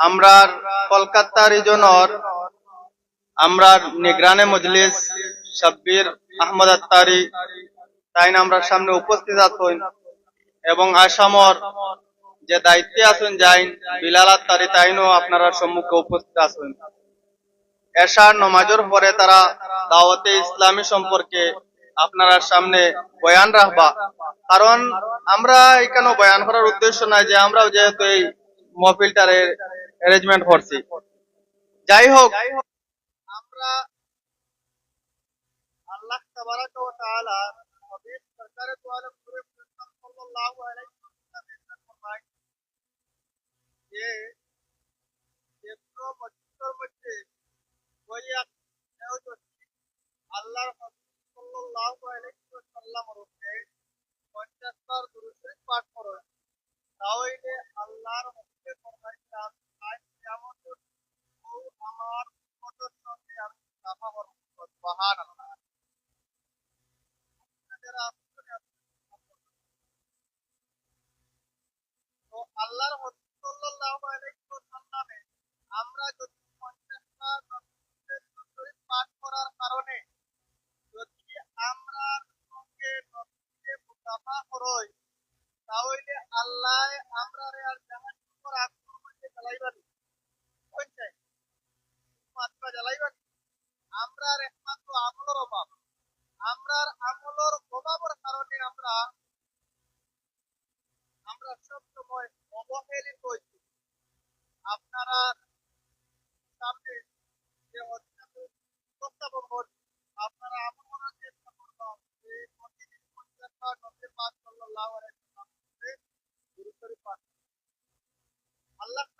আমরার কলকাতা রিজনর আমরার নিগরানে মজলিস শব্বির আহমদ আত্তারি তাইন আমরা সামনে উপস্থিত আছেন এবং আসামর যে দায়িত্বে আছেন যাইন বিলাল আত্তারি, তাইনও আপনারা সম্মুখে উপস্থিত আছেন। এশার নমাজের পরে তারা দাওয়াতে ইসলামী সম্পর্কে আপনারা সামনে বয়ান রাখবা। কারণ আমরা এখানে বয়ান করার উদ্দেশ্য নাই যে আমরা যেহেতু এই মহফিলটারে অ্যারেঞ্জমেন্ট করছি। যাই হোক। আমরা আল্লাহ তাবারাক ওয়া তাআলা হাবিব সরকারে তো আলম পুরে সাল্লাল্লাহু আলাইহি ওয়াসাল্লাম ফরমায় যে যেতো মজুদের মধ্যে ওই এক আল্লাহর সাল্লাল্লাহু আলাইহি ওয়াসাল্লাম রূপে 50 বার দুরূদ শরীফ পাঠ করে। তাহলে আল্লাহর হস্তে ফরমাইছে তো আল্লাহর আমরা যদি পঞ্চাশটা পাঠ করার কারণে যদি আমরা সঙ্গে নদীতে মুসাফা করই তাহলে আল্লাহ আমরা আর জাহান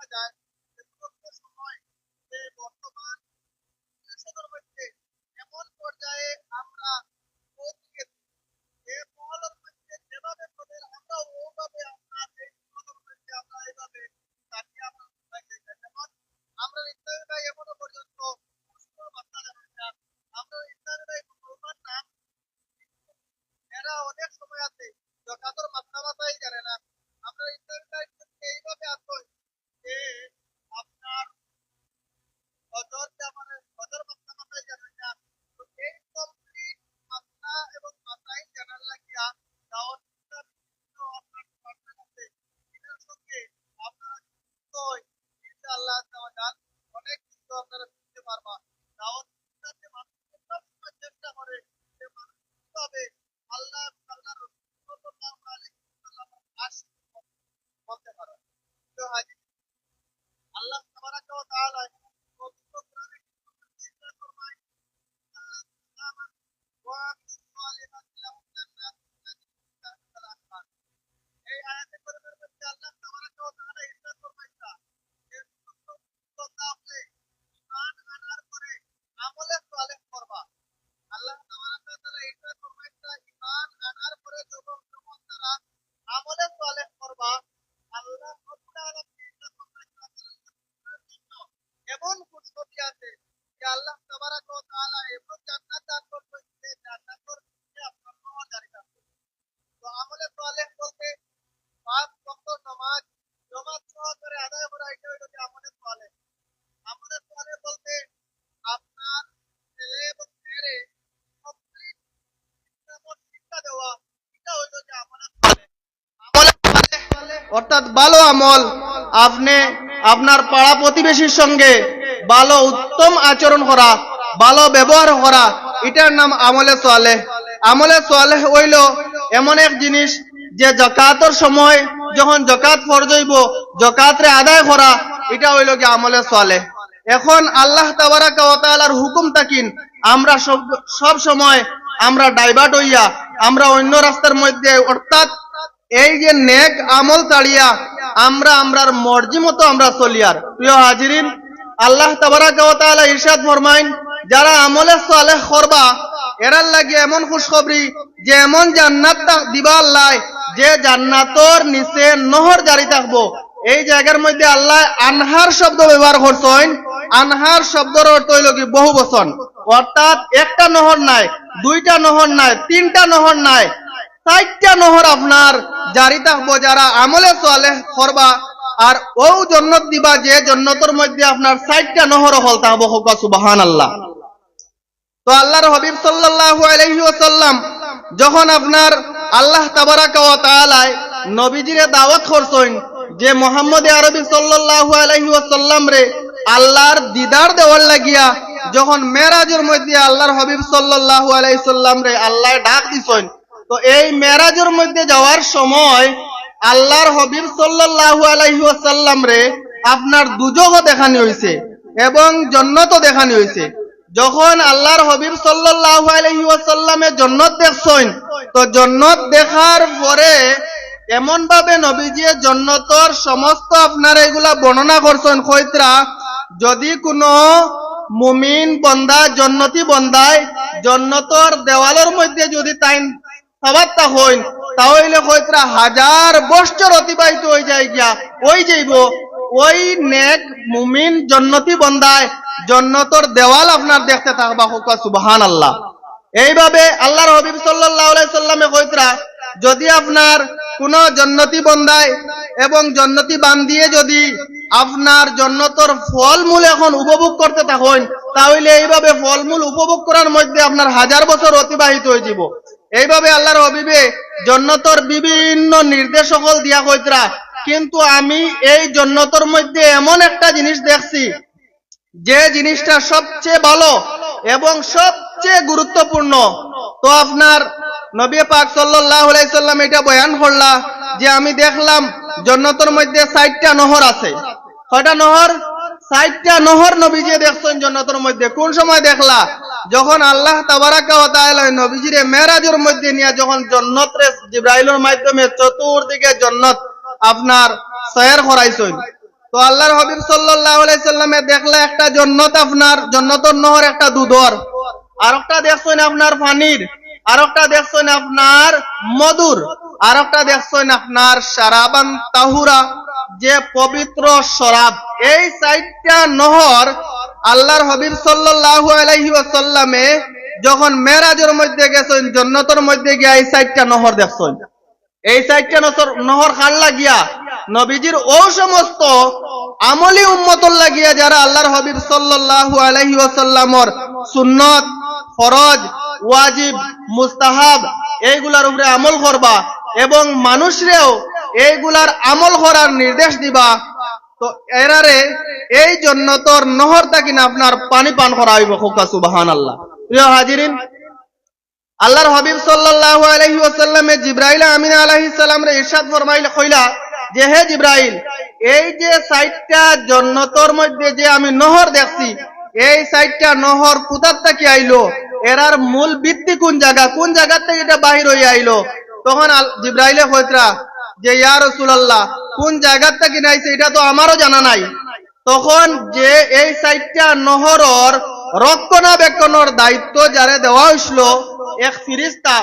like that. অর্থাৎ ভালো আমল। আপনি আপনার পাড়া প্রতিবেশীর সঙ্গে ভালো উত্তম আচরণ করা, ভালো ব্যবহার করা, এটার নাম আমলে সোয়ালে আমলে সোয়ালে হইল এমন এক জিনিস যে জকাতর সময় যখন জকাত ফরজ হইব জকাতরে আদায় করা, এটা হইল কি আমলে সোয়ালে এখন আল্লাহ তাবারাকা ওয়া হুকুম তাকিন, আমরা সব সব সময় আমরা ডাইভার্ট হইয়া, আমরা অন্য রাস্তার মধ্যে অর্থাৎ এই যে নেক আমল তাড়িয়া, আমরা আমরার মর্জি মতো আমরা চলিয়ার প্রিয় হাজিরিন, আল্লাহ তাবারাকা ওয়া তাআলা ইরশাদ ফরমাইন, যারা আমলে সালেহ করবা, এরার লাগে এমন খুশখবরি যে এমন জান্নাত দিবা আল্লাহ, যে জান্নাতর নিচে নহর জারি থাকব। এই জায়গার মধ্যে আল্লাহ আনহার শব্দ ব্যবহার করছেন। আনহার শব্দর অর্থ হইল কি? বহু বচন অর্থাৎ একটা নহর নাই, দুইটা নহর নাই, তিনটা নহর নাই চারটা নহর আপনার, জারি থাকব যারা আমলে চলে করবা, আর ও জন্নত দিবা, যে জন্নতর মধ্যে আপনার চারটা নহর হল থাকব হোক সুবাহান আল্লাহ তো আল্লাহর হবিব সাল্লাল্লাহু আলাইহি ওয়াসাল্লাম যখন আপনার আল্লাহ তাবারাকা ওয়া তাআলায় নবীজিরে দাওয়াত করছেন, যে মোহাম্মদ আরবি সাল্লাল্লাহু আলাইহি ওয়াসাল্লাম রে আল্লাহর দিদার দেওয়ার লাগিয়া যখন মেরাজের মধ্যে আল্লাহর হবিব সাল্লাল্লাহু আলাইহি সাল্লাম রে আল্লাহ ডাক দিছেন তো এই মেরাজের মধ্যে যাওয়ার সময় আল্লাহর হবিব সাল্লাল্লাহু আলাইহি ওয়াসাল্লাম রে আপনার দুজগও দেখানি হইছে এবং জন্নতও দেখানি হইছে। যখন আল্লাহর হবিব সাল্লাল্লাহু আলাইহি ওয়াসাল্লামে জন্নত দেখছেন, তো জন্নত দেখার পরে এমন ভাবে নবীজি জন্নতর সমস্ত আপনারা এগুলা বর্ণনা করছেন খৈত্রা যদি কোনো মুমিন বন্দা, জন্নতি বন্দায় জন্নতর দেওয়ালের মধ্যে যদি তাই সবাত্তা হইন তাহলে কইত্রা হাজার বছর অতিবাহিত হয়ে যায় গিয়া, ওই যাইব, ওই নেক মুমিন জন্নতি বন্দায় জন্নতর দেওয়াল আপনার দেখতে থাকবা হোক সুবহান আল্লাহ এইভাবে আল্লাহর হবিব আলাইহি সাল্লামে কইত্রা, যদি আপনার কোন জন্নতি বন্দায় এবং জন্নতি বান দিয়ে যদি আপনার জন্নতর ফলমূল এখন উপভোগ করতে থাকেন তাহলে এইভাবে ফলমূল উপভোগ করার মধ্যে আপনার হাজার বছর অতিবাহিত হয়ে যাব এইভাবে আল্লাহর হবিবে জন্নতর বিভিন্ন নির্দেশ সকল দিয়া কইতরা। কিন্তু আমি এই জন্নতর মধ্যে এমন একটা জিনিস দেখছি, যে জিনিসটা সবচেয়ে ভালো এবং সবচেয়ে গুরুত্বপূর্ণ। তো আপনার নবী পাক সাল্লাম এটা বয়ান করলা, যে আমি দেখলাম জন্নতর মধ্যে ষাটটা নহর আছে। কয়টা নহর? ষাটটা নহর নবীজি দেখছেন জন্নতর মধ্যে। কোন সময় দেখলা? যখন আল্লাহ নবীজিরে মেরাজের মধ্যে নিয়ে যখন জন্নত রে জিব্রাইলের মাধ্যমে চতুর্দিকে জন্নত আপনার সয়ের করাইছেন তো আল্লাহর হাবিব সাল্লামে দেখলে একটা জন্নত আপনার, জন্নতর নহর, একটা দুধর। আর একটা দেখছেন আপনার পানির আর একটা দেখছেন আপনার মধুর আর একটা দেখছেন আপনার সারাবান তাহুরা, যে পবিত্র শরাব। এই চারটা নহর আল্লাহর হাবিব সাল্লাল্লাহু আলাইহি ওয়াসাল্লামে যখন মেরাজের মধ্যে গেছেন, জন্নতর মধ্যে গিয়া এই চারটা নহর দেখছেন। এই নসর, নহর খাল লাগিয়া নবীজির ও সমস্ত আমলি উম্মতর লাগিয়া যারা আল্লাহর হাবিব সাল্লাল্লাহু আলাইহি ওয়াসাল্লামর সুন্নত, ফরজ, ওয়াজিব, মুস্তাহাব, এইগুলার উপরে আমল করবা এবং মানুষরেও এইগুলার আমল করার নির্দেশ দিবা তো এরারে এই জন্য তোর নহর কিনা আপনার পানি পান করা হইব খুকা, সুবহানাল্লাহ। প্রিয় হাজিরিন, আল্লাহর হাবিব সাল্লাল্লাহু আলাইহি ওয়াসাল্লামে জিব্রাইল আমিন আলাইহিস সালাম রে ইরশাদ ফরমাইল কইলা যে, হে জিব্রাইল, এই যে সাইটটা জন্নতর মধ্যে যে আমি নহর দেখছি, এই সাইটটা নহর কোথার থেকে আইলো? এরার মূল ভিত্তি কোন জায়গা? কোন জায়গা থেকে এটা বাহির হয়ে আইলো? তখন জিব্রাইলে কইতরা যে, ইয়া রাসূলুল্লাহ কোন জায়গা থেকে নাইছে, এটা তো আমারও জানা নাই। তখন যে এই সাইটটা নহরর রক্ষণাবেক্ষণের দায়িত্ব যারে দেওয়া হইছিল, এক ফিরিস্তা,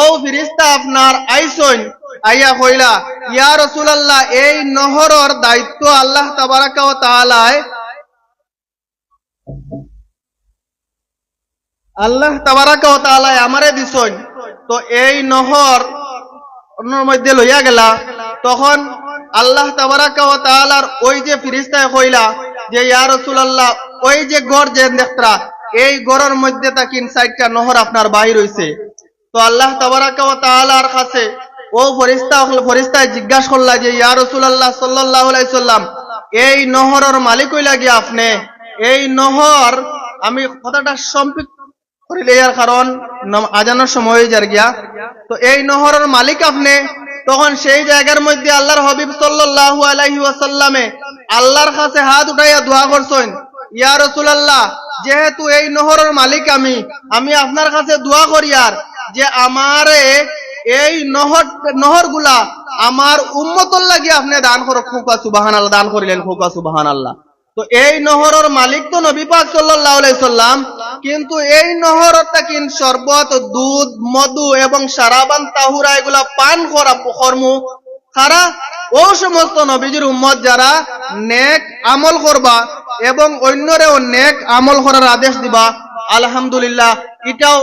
ও ফিরিস্তা আপনার আইসন আইয়া কইলা, ইয়া রাসূলুল্লাহ, এই নহরর দায়িত্ব আল্লাহ তাবারাকা ওয়া তাআলায় আল্লাহ তাবারাকা ওয়া তাআলায় আমারে দিছন তো এই নহর অন্যর মধ্যে লইয়া গেলা। তখন আল্লাহ তাবারাকা ওয়া তাআলার ওই যে ফিরিস্তায় কইলা যে, ইয়া রাসূলুল্লাহ, ওই যে গড় যে দেখতরা, এই গড়ের মধ্যে তাকিন সাইডটা নহর আপনার বাহির হইছে। তো আল্লাহ তাবারাকা ওয়া তাআলার কাছে ও ফরিস্তা ফরিস্তায় জিজ্ঞাসা করলা যে, ইয়া রাসূলুল্লাহ সাল্লাল্লাহু আলাইহি সাল্লাম, এই নহরের মালিক হইলা গিয়া আপনি? এই নহর, আমি কথাটা সম্পৃক্ত করিলে কারণ আজানোর সময় যার গিয়া। তো এই নহরের মালিক আপনি, তখন সেই জায়গার মধ্যে আল্লাহর হবিব আল্লাহর কাছে হাত উঠাইয়া দোয়া করছেন, ইয়া যেহেতু এই নহরের মালিক আমি আমি আপনার কাছে দোয়া করি আর, যে আমারে এই নহরগুলা আমার উম্মতর লাগি আপনি দান করো খুকা সুবাহান আল্লাহ দান করিলেন খুকা সুবাহান আল্লাহ তো এই নহরের মালিক তো নবী পাক সাল্লাল্লাহু আলাইহি সাল্লাম কিন্তু এই নহর কিন শরবত, দুধ, মধু এবং সারাবান, তাহুরা, এগুলা পান করা কর্ম? খারা? ও সমস্ত নবীজির উম্মত যারা নেক আমল করবা এবং অন্যরেও নেক আমল করার আদেশ দিবা, আলহামদুলিল্লাহ। এটাও